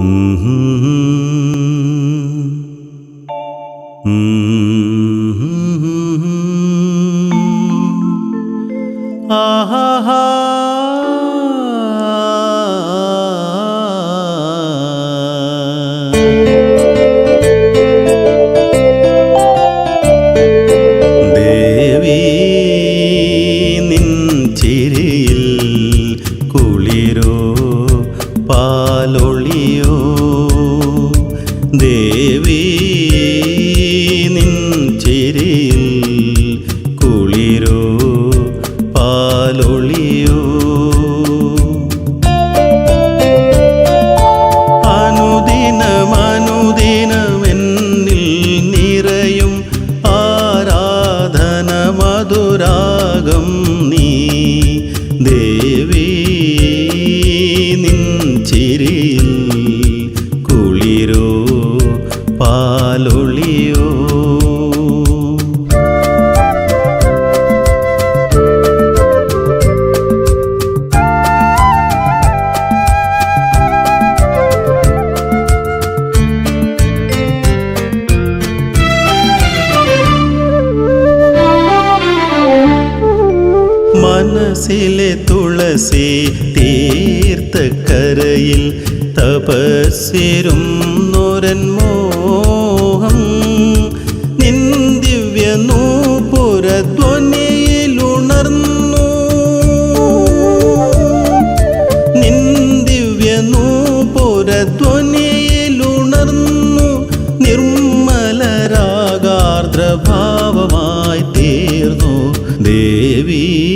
ആഹാ ദേവി പാലൊളിയോ. ദേവി നിൻ ചിരിയിൽ കുളിരോ പാലൊളിയോ. അനുദിനമനുദിനമെന്നിൽ നിറയും ആരാധന മധുരാഗം നീ. ദേവി മനസ്സിലെ തുളസി തീർത്ഥക്കരയിൽ തപസ്സിരും നൊരൻ മോഹം. നിൻ ദിവ്യ നൂപുരധ്വനിയിലുണർന്നു. നിൻ ദിവ്യ നൂപുരധ്വനിയിലുണർന്നു. നിർമ്മലരാഗാർദ്രഭാവമായി തീർന്നു. ദേവി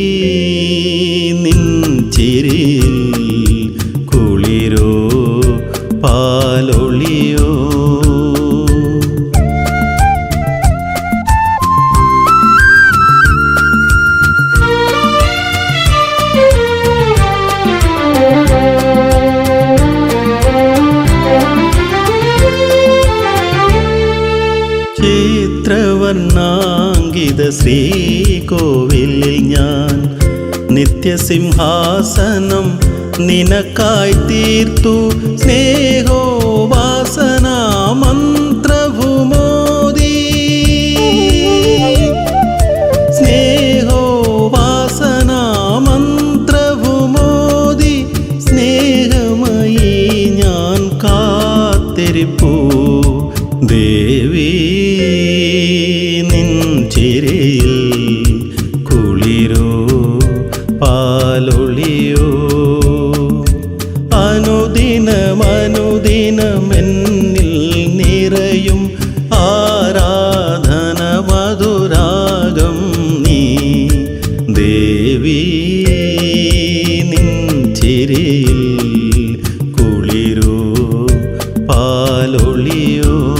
ചിത്രവർണാങ്കിത ശ്രീകോവിലിൽ ഞാൻ നിത്യസിംഹാസനം നിനക്കായി തീർത്തു. സ്നേഹോപാസന മന്ത്രഭുമോദി സ്നേഹോപാസന മന്ത്രഭൂമോദി സ്നേഹമയി ഞാൻ കാത്തിരിപ്പൂ. ദേ ചിരിയിൽ കുളിരോ പാലൊളിയോ? എന്നിൽ നിറയും ആരാധന മധുരാഗം നീ. ദേവി നിൻ ചിരിയിൽ കുളിരോ പാലൊളിയോ?